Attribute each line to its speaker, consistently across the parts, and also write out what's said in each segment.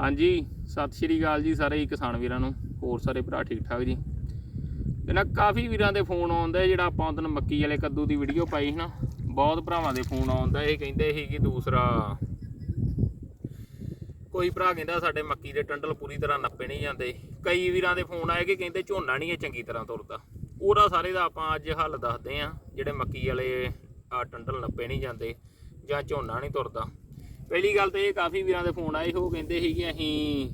Speaker 1: ਹਾਂਜੀ, ਸਤਿ ਸ਼੍ਰੀ ਅਕਾਲ ਜੀ ਸਾਰੇ ਕਿਸਾਨ ਵੀਰਾਂ ਨੂੰ, ਹੋਰ ਸਾਰੇ ਭਰਾ ਠੀਕ ਠਾਕ ਜੀ? ਤੇ ਨਾ ਕਾਫੀ ਵੀਰਾਂ ਦੇ ਫੋਨ ਆਉਂਦੇ ਜਿਹੜਾ ਆਪਾਂ ਉਹਦਨ ਮੱਕੀ ਵਾਲੇ ਕੱਦੂ ਦੀ ਵੀਡੀਓ ਪਾਈ ਸੀ ਨਾ, ਬਹੁਤ ਭਰਾਵਾਂ ਦੇ ਫੋਨ ਆਉਂਦਾ ਇਹ ਕਹਿੰਦੇ ਸੀ ਕਿ ਦੂਸਰਾ ਕੋਈ ਭਰਾ ਕਹਿੰਦਾ ਸਾਡੇ ਮੱਕੀ ਦੇ ਟੰਡਲ ਪੂਰੀ ਤਰ੍ਹਾਂ ਨੱਪੇ ਨਹੀਂ ਜਾਂਦੇ। ਕਈ ਵੀਰਾਂ ਦੇ ਫੋਨ ਆਏ ਕਿ ਕਹਿੰਦੇ ਝੋਨਾ ਨਹੀਂ ਇਹ ਚੰਗੀ ਤਰ੍ਹਾਂ ਤੁਰਦਾ। ਉਹਦਾ ਸਾਰੇ ਦਾ ਆਪਾਂ ਅੱਜ ਹੱਲ ਦੱਸਦੇ ਆ ਜਿਹੜੇ ਮੱਕੀ ਵਾਲੇ ਆ ਟੰਡਲ ਨੱਪੇ ਨਹੀਂ ਜਾਂਦੇ ਜਾਂ ਝੋਨਾ ਨਹੀਂ ਤੁਰਦਾ। ਪਹਿਲੀ ਗੱਲ ਤੇ ਇਹ ਕਾਫੀ ਵੀਰਾਂ ਦੇ ਫੋਨ ਆਏ, ਉਹ ਕਹਿੰਦੇ ਸੀ ਕਿ ਅਸੀਂ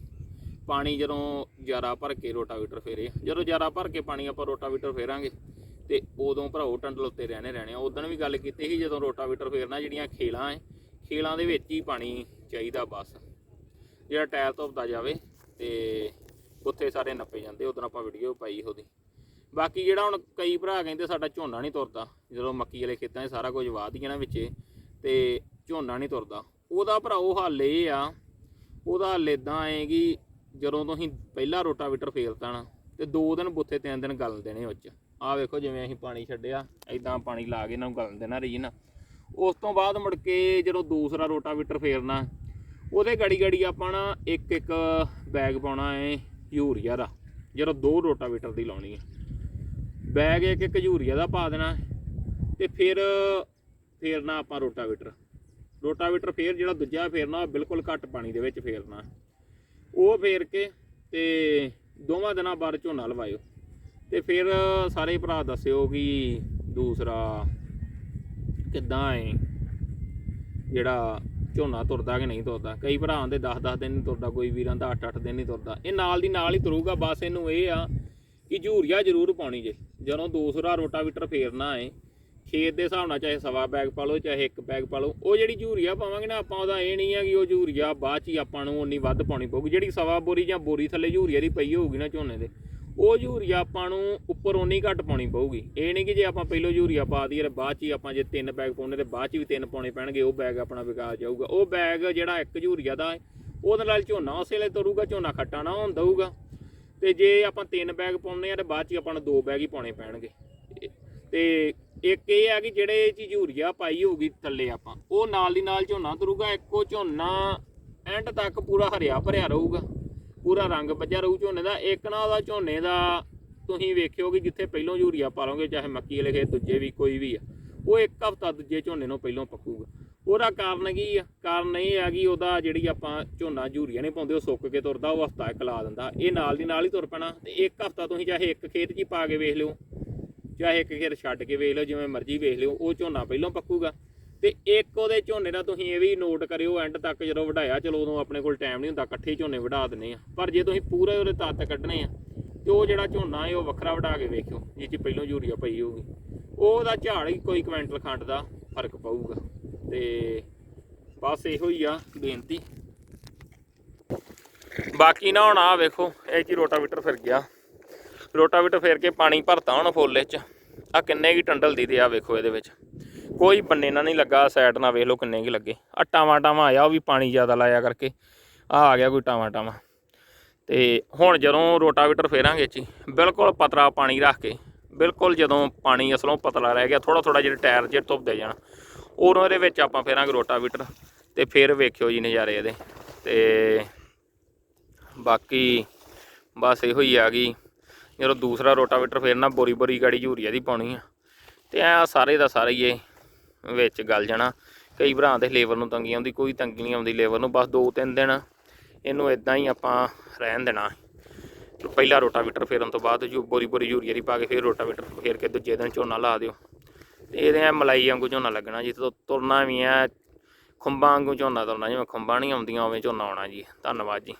Speaker 1: ਪਾਣੀ ਜਦੋਂ ਜਾਰਾ ਭਰ ਕੇ ਰੋਟਾਵੀਟਰ ਫੇਰੇ ਜਦੋਂ ਜਾਰਾ ਭਰ ਕੇ ਪਾਣੀ ਆਪਾਂ ਰੋਟਾਵੀਟਰ ਫੇਰਾਂਗੇ, ਤੇ ਉਦੋਂ ਭਰਾਓ ਟੰਡਲ ਉੱਤੇ ਰਹਿਣੇ ਰਹਿਣੇ ਆ। ਉਦੋਂ ਵੀ ਗੱਲ ਕੀਤੀ ਸੀ, ਜਦੋਂ ਰੋਟਾਵੀਟਰ ਫੇਰਨਾ, ਜਿਹੜੀਆਂ ਖੇਲਾਂ ਐ, ਖੇਲਾਂ ਦੇ ਵਿੱਚ ਹੀ ਪਾਣੀ ਚਾਹੀਦਾ ਬਸ। ਜਿਹੜਾ ਟਾਇਰ ਧੁੱਪਦਾ ਜਾਵੇ, ਤੇ ਉੱਥੇ ਸਾਰੇ ਨੱਪੇ ਜਾਂਦੇ, ਉਦੋਂ ਆਪਾਂ ਵੀਡੀਓ ਪਾਈ ਉਹਦੀ। ਬਾਕੀ ਜਿਹੜਾ ਹੁਣ ਕਈ ਭਰਾ ਕਹਿੰਦੇ ਸਾਡਾ ਝੋਨਾ ਨਹੀਂ ਤੁਰਦਾ, ਜਦੋਂ ਮੱਕੀ ਵਾਲੇ ਖੇਤਾਂ 'ਚ ਸਾਰਾ ਕੁਝ ਵਾਹ ਦੀਆਂ ਨਾ ਵਿੱਚੇ, ਤੇ ਝੋਨਾ ਨਹੀਂ ਤੁਰਦਾ। ਉਹਦਾ ਭਰਾਓ ਹੱਲ ਇਹ ਆ, ਉਹਦਾ ਹੱਲ ਇਦਾਂ ਹੈ ਕਿ ਜਦੋਂ ਤੁਸੀਂ ਪਹਿਲਾ ਰੋਟਾਵੀਟਰ ਫੇਰਤਾ ਨਾ, ਤੇ ਦੋ ਦਿਨ ਬੁੱਥੇ ਤਿੰਨ ਦਿਨ ਗਲ ਦੇਣੇ ਉਹ 'ਚ। ਆਹ ਵੇਖੋ ਜਿਵੇਂ ਅਸੀਂ ਪਾਣੀ ਛੱਡਿਆ ਐਦਾਂ ਪਾਣੀ ਲਾ ਕੇ ਇਹਨਾਂ ਨੂੰ ਗਲਣ ਦੇਣਾ ਰਹੀ ਨਾ। ਉਸ ਤੋਂ ਬਾਅਦ ਮੁੜ ਕੇ ਜਦੋਂ ਦੂਸਰਾ ਰੋਟਾਵੀਟਰ ਫੇਰਨਾ, ਉਹਦੇ ਗੜੀ ਗੜੀ ਆਪਾਂ ਨਾ ਇੱਕ ਇੱਕ ਬੈਗ ਪਾਉਣਾ ਹੈ ਯੂਰੀਆ ਦਾ, ਜਦੋਂ ਦੋ ਰੋਟਾਵੀਟਰ ਦੀ ਲਾਉਣੀ ਹੈ ਬੈਗ ਇੱਕ ਇੱਕ ਯੂਰੀਆ ਦਾ ਪਾ ਦੇਣਾ, ਤੇ ਫਿਰ ਫੇਰਨਾ ਆਪਾਂ ਰੋਟਾਵੀਟਰ। ਰੋਟਾਵੀਟਰ ਫੇਰ ਜਿਹੜਾ ਦੂਜਾ ਫੇਰਨਾ, ਉਹ ਬਿਲਕੁਲ ਘੱਟ ਪਾਣੀ ਦੇ ਵਿੱਚ ਫੇਰਨਾ। ਉਹ ਫੇਰ ਕੇ ਤੇ ਦੋਵਾਂ ਦਿਨਾਂ ਬਾਅਦ ਝੋਨਾ ਲਵਾਇਓ। ਤੇ ਫਿਰ ਸਾਰੇ ਭਰਾ ਦੱਸਿਓ ਕਿ ਦੂਸਰਾ ਕਿੱਦਾਂ ਹੈ ਜਿਹੜਾ ਝੋਨਾ ਤੁਰਦਾ ਕਿ ਨਹੀਂ ਤੁਰਦਾ। ਕਈ ਭਰਾਵਾਂ ਦੇ 10-10 ਦਿਨ ਨਹੀਂ ਤੁਰਦਾ, ਕੋਈ ਵੀਰਾਂ ਦਾ 8-8 ਦਿਨ ਨਹੀਂ ਤੁਰਦਾ। ਇਹ ਨਾਲ ਦੀ ਨਾਲ ਹੀ ਤੁਰੂਗਾ, ਬਸ ਇਹਨੂੰ ਇਹ ਆ ਕਿ ਝੂਰੀਆ ਜ਼ਰੂਰ ਪਾਉਣੀ ਜੇ। ਜਦੋਂ ਦੂਸਰਾ ਰੋਟਾਵੀਟਰ ਫੇਰਨਾ ਹੈ ਖੇਤ ਦੇ ਹਿਸਾਬ ਨਾਲ ਚਾਹੇ ਸਵਾ ਬੈਗ ਪਾ ਲਓ, ਚਾਹੇ ਇੱਕ ਬੈਗ ਪਾ ਲਓ, ਉਹ ਜਿਹੜੀ ਯੂਰੀਆ ਪਾਵਾਂਗੇ ਨਾ, ਆਪਾਂ ਉਹਦਾ ਇਹ ਨਹੀਂ ਆ ਕਿ ਉਹ ਯੂਰੀਆ ਬਾਅਦ ਚ ਹੀ ਆਪਾਂ ਨੂੰ ਉਨੀ ਵੱਧ ਪਾਉਣੀ ਪਊਗੀ। ਜਿਹੜੀ ਸਵਾ ਬੋਰੀ ਜਾਂ ਬੋਰੀ ਥੱਲੇ ਯੂਰੀਆ ਦੀ ਪਈ ਹੋਊਗੀ ਨਾ ਝੋਨੇ ਦੇ ਉਹ ਯੂਰੀਆ ਆਪਾਂ ਨੂੰ ਉੱਪਰ ਉਨੀ ਘੱਟ ਪਾਉਣੀ ਪਊਗੀ। ਇਹ ਨਹੀਂ ਕਿ ਜੇ ਆਪਾਂ ਪਹਿਲਾਂ ਯੂਰੀਆ ਪਾ ਦਈਏ ਤੇ ਬਾਅਦ ਚ ਹੀ ਆਪਾਂ ਜੇ ਤਿੰਨ ਬੈਗ ਪਾਉਣੇ ਤੇ ਬਾਅਦ ਚ ਵੀ ਤਿੰਨ ਪਾਉਣੇ ਪੈਣਗੇ, ਉਹ ਬੈਗ ਆਪਣਾ ਵਿਕਾਸ ਜਾਊਗਾ। ਉਹ ਬੈਗ ਜਿਹੜਾ ਇੱਕ ਯੂਰੀਆ ਦਾ ਹੈ, ਉਹਦੇ ਨਾਲ ਝੋਨਾ ਉਸੇ ਵੇਲੇ ਤੁਰੂਗਾ, ਝੋਨਾ ਖੱਟਾ ਨਾ ਹੋਣ ਦਊਗਾ। ਤੇ ਜੇ ਆਪਾਂ ਤਿੰਨ ਬੈਗ ਪਾਉਣੇ ਆ ਤੇ ਬਾਅਦ ਚ ਹੀ ਆਪਾਂ ਨੂੰ ਦੋ ਬੈਗ ਹੀ ਪਾਉਣੇ ਪੈਣਗੇ। ਤੇ ਇੱਕ ਇਹ ਆ ਕਿ ਜਿਹੜੇ ਚ ਯੂਰੀਆ ਪਾਈ ਹੋਊਗੀ ਥੱਲੇ ਆਪਾਂ, ਉਹ ਨਾਲ ਦੀ ਨਾਲ ਝੋਨਾ ਤੁਰੂਗਾ, ਇੱਕੋ ਝੋਨਾ ਐਂਡ ਤੱਕ ਪੂਰਾ ਹਰਿਆ ਭਰਿਆ ਰਹੂਗਾ, ਪੂਰਾ ਰੰਗ ਬੱਜਾ ਰਹੂ ਝੋਨੇ ਦਾ, ਇੱਕ ਨਾ ਉਹਦਾ ਝੋਨੇ ਦਾ ਤੁਸੀਂ ਵੇਖਿਓ ਕਿ ਜਿੱਥੇ ਪਹਿਲੋਂ ਯੂਰੀਆ ਪਾ ਲਓਗੇ ਚਾਹੇ ਮੱਕੀ ਵਾਲੇ ਖੇਤ ਦੂਜੇ ਵੀ, ਕੋਈ ਵੀ ਆ, ਉਹ ਇੱਕ ਹਫਤਾ ਦੂਜੇ ਝੋਨੇ ਨੂੰ ਪਹਿਲੋਂ ਪੱਕੂਗਾ। ਉਹਦਾ ਕਾਰਨ ਕੀ ਆ? ਕਾਰਨ ਇਹ ਆ ਕਿ ਉਹਦਾ ਜਿਹੜੀ ਆਪਾਂ ਝੋਨਾ ਯੂਰੀਆ ਨਹੀਂ ਪਾਉਂਦੇ, ਉਹ ਸੁੱਕ ਕੇ ਤੁਰਦਾ, ਉਹ ਹਫਤਾ ਇੱਕ ਲਾ ਦਿੰਦਾ, ਇਹ ਨਾਲ ਦੀ ਨਾਲ ਹੀ ਤੁਰ ਪੈਣਾ, ਤੇ ਇੱਕ ਹਫਤਾ ਤੁਸੀਂ ਚਾਹੇ ਇੱਕ ਖੇਤ 'ਚ ਹੀ ਪਾ ਕੇ ਵੇਖ ਲਿਓ ਚਾਹੇ ਇੱਕ ਖੇਤ ਛੱਡ ਕੇ ਵੇਖ ਲਿਓ, ਜਿਵੇਂ ਮਰਜ਼ੀ ਵੇਖ ਲਿਓ, ਉਹ ਝੋਨਾ ਪਹਿਲਾਂ ਪੱਕੂਗਾ। ਤੇ ਇੱਕ ਉਹਦੇ ਝੋਨੇ ਦਾ ਤੁਸੀਂ ਇਹ ਵੀ ਨੋਟ ਕਰਿਓ ਐਂਡ ਤੱਕ ਜਦੋਂ ਵਢਾਇਆ, ਚਲੋ ਉਦੋਂ ਆਪਣੇ ਕੋਲ ਟਾਈਮ ਨਹੀਂ ਹੁੰਦਾ, ਇਕੱਠੇ ਝੋਨੇ ਵਢਾ ਦਿੰਨੇ ਆ। ਪਰ ਜੇ ਤੁਸੀਂ ਪੂਰੇ ਉਹਦੇ ਤੱਤ ਕੱਢਣੇ ਆ, ਤੇ ਉਹ ਜਿਹੜਾ ਝੋਨਾ ਹੈ, ਉਹ ਵੱਖਰਾ ਵਢਾ ਕੇ ਵੇਖਿਓ ਜਿਸ 'ਚ ਪਹਿਲਾਂ ਯੂਰੀਆ ਪਈ ਹੋਊਗੀ। ਉਹਦਾ ਝਾੜ ਹੀ ਕੋਈ ਕੁਇੰਟਲ ਖੰਡ ਦਾ ਫ਼ਰਕ ਪਊਗਾ। ਤੇ ਬਸ ਇਹੋ ਹੀ ਆ ਬੇਨਤੀ। ਬਾਕੀ ਨਾ ਹੁਣ ਆ ਵੇਖੋ, ਇਹ ਜੀ ਰੋਟਾਵੀਟਰ ਫਿਰ ਗਿਆ। ਰੋਟਾਵੀਟਰ ਫੇਰ ਕੇ ਪਾਣੀ ਭਰਤਾ ਹੁਣ ਫੁੱਲ ਚ। ਆ ਕਿੰਨੇ ਕੀ ਟੰਡਲ ਦੀ ਤੇ ਆ ਵੇਖੋ ਇਹਦੇ ਵਿੱਚ। ਕੋਈ ਬੰਨੇ ਨਾ ਨਹੀਂ ਲੱਗਾ ਸਾਈਡ ਨਾਲ ਵੇਖ ਲਓ ਕਿੰਨੇ ਕੀ ਲੱਗੇ। ਆ ਟਾਵਾਂ ਟਾਵਾਂ ਆਇਆ ਉਹ ਵੀ ਪਾਣੀ ਜ਼ਿਆਦਾ ਲਾਇਆ ਕਰਕੇ। ਆ ਆ ਗਿਆ ਕੋਈ ਟਾਵਾਂ ਟਾਵਾਂ। ਤੇ ਹੁਣ ਜਦੋਂ ਰੋਟਾਵੀਟਰ ਫੇਰਾਂਗੇ ਜੀ ਬਿਲਕੁਲ ਪਤਲਾ ਪਾਣੀ ਰੱਖ ਕੇ, ਬਿਲਕੁਲ ਜਦੋਂ ਪਾਣੀ ਅਸਲੋਂ ਪਤਲਾ ਰਹਿ ਗਿਆ ਥੋੜਾ ਥੋੜਾ ਜਿਹੜੇ ਟਾਇਰ ਜੇ ਧੁੱਪਦੇ ਜਾਣ, ਉਦੋਂ ਇਹਦੇ ਵਿੱਚ ਆਪਾਂ ਫੇਰਾਂਗੇ ਰੋਟਾਵੀਟਰ। ਤੇ ਫਿਰ ਵੇਖਿਓ ਜੀ ਨਜ਼ਾਰੇ ਇਹਦੇ। ਤੇ ਬਾਕੀ ਬਸ ਇਹੋ ਹੀ ਆ ਗਈ। ਜਦੋਂ ਦੂਸਰਾ ਰੋਟਾਵੇਟਰ ਫੇਰਨਾ ਬੋਰੀ ਬੋਰੀ ਗਾੜੀ ਯੂਰੀਆ ਦੀ ਪਾਉਣੀ ਆ। ਤੇ ਐ ਸਾਰੇ ਦਾ ਸਾਰੇ ਹੀ ਇਹ ਵਿੱਚ ਗਲ ਜਾਣਾ। ਕਈ ਭਰਾ ਦੇ ਲੇਬਰ ਨੂੰ ਤੰਗੀ ਆਉਂਦੀ, ਕੋਈ ਤੰਗੀ ਨਹੀਂ ਆਉਂਦੀ ਲੇਬਰ ਨੂੰ। ਬਸ 2-3 ਦਿਨ ਇਹਨੂੰ ਇਦਾਂ ਹੀ ਆਪਾਂ ਰਹਿਣ ਦੇਣਾ। ਤੇ ਪਹਿਲਾ ਰੋਟਾਵੇਟਰ ਫੇਰਨ ਤੋਂ ਬਾਅਦ ਜੋ ਬੋਰੀ ਬੋਰੀ ਯੂਰੀਆ ਦੀ ਪਾ ਕੇ ਫਿਰ ਰੋਟਾਵੇਟਰ ਫੇਰ ਕੇ ਦੂਜੇ ਦਿਨ ਝੋਨਾ ਲਾ ਦਿਓ। ਤੇ ਇਹਦੇ ਐ ਮਲਾਈ ਵਾਂਗੂ ਝੋਨਾ ਲੱਗਣਾ ਜੀ। ਤੋਂ ਤੁਰਨਾ ਵੀ ਐ, ਖੁੰਬਾਂ ਵਾਂਗੂ ਝੋਨਾ ਤੁਰਨਾ, ਜਿਵੇਂ ਖੁੰਬਾਂ ਨਹੀਂ ਆਉਂਦੀਆਂ, ਉਵੇਂ ਝੋਨਾ ਆਉਣਾ ਜੀ। ਧੰਨਵਾਦ ਜੀ।